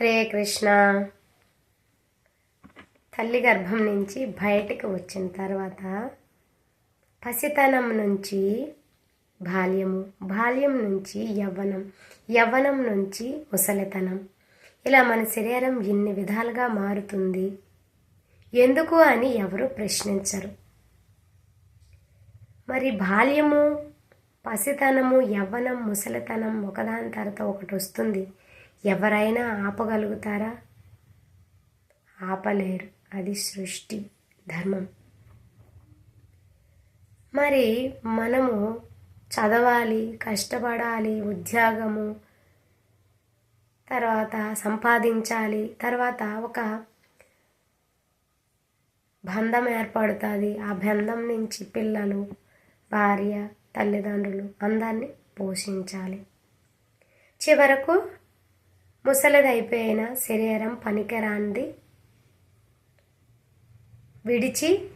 హరే కృష్ణ. తల్లి గర్భం నుంచి బయటకు వచ్చిన తర్వాత పసితనం నుంచి బాల్యము బాల్యం నుంచి యవ్వనం యవ్వనం నుంచి ముసలితనం. ఇలా మన శరీరం ఎన్ని విధాలుగా మారుతుంది? ఎందుకు అని ఎవరు ప్రశ్నించరు. మరి బాల్యము పసితనము యవ్వనం ముసలితనం ఒకదాని తర్వాత ఒకటి వస్తుంది. ఎవరైనా ఆపగలుగుతారా? ఆపలేరు. అది సృష్టి ధర్మం. మరి మనము చదవాలి కష్టపడాలి ఉద్యోగము తర్వాత సంపాదించాలి తర్వాత ఒక బంధం ఏర్పడుతుంది. ఆ బంధం నుంచి పిల్లలు భార్య తల్లిదండ్రులు అందరినీ పోషించాలి. చివరకు ముసలిదైపోయిన శరీరం పనికిరాంది విడిచి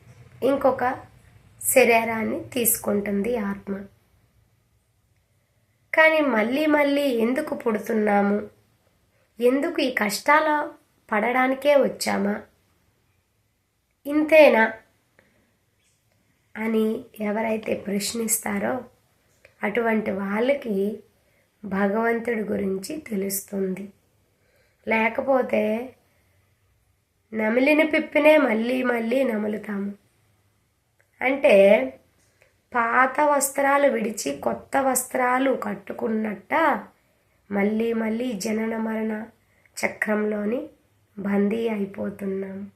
ఇంకొక శరీరాన్ని తీసుకుంటుంది ఆత్మ. కానీ మళ్ళీ మళ్ళీ ఎందుకు పుడుతున్నాము? ఎందుకు ఈ కష్టాల పడడానికే వచ్చామా? ఇంతేనా? అని ఎవరైతే ప్రశ్నిస్తారో అటువంటి వాళ్ళకి భగవంతుడి గురించి తెలుస్తుంది. లేకపోతే నమిలిన పిప్పినే మళ్ళీ మళ్ళీ నములుతాము. అంటే పాత వస్త్రాలు విడిచి కొత్త వస్త్రాలు కట్టుకున్నట్ట మళ్ళీ మళ్ళీ జనన మరణ చక్రంలోని బందీ అయిపోతున్నాం.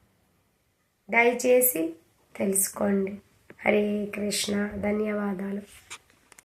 దయచేసి తెలుసుకోండి. హరే కృష్ణ. ధన్యవాదాలు.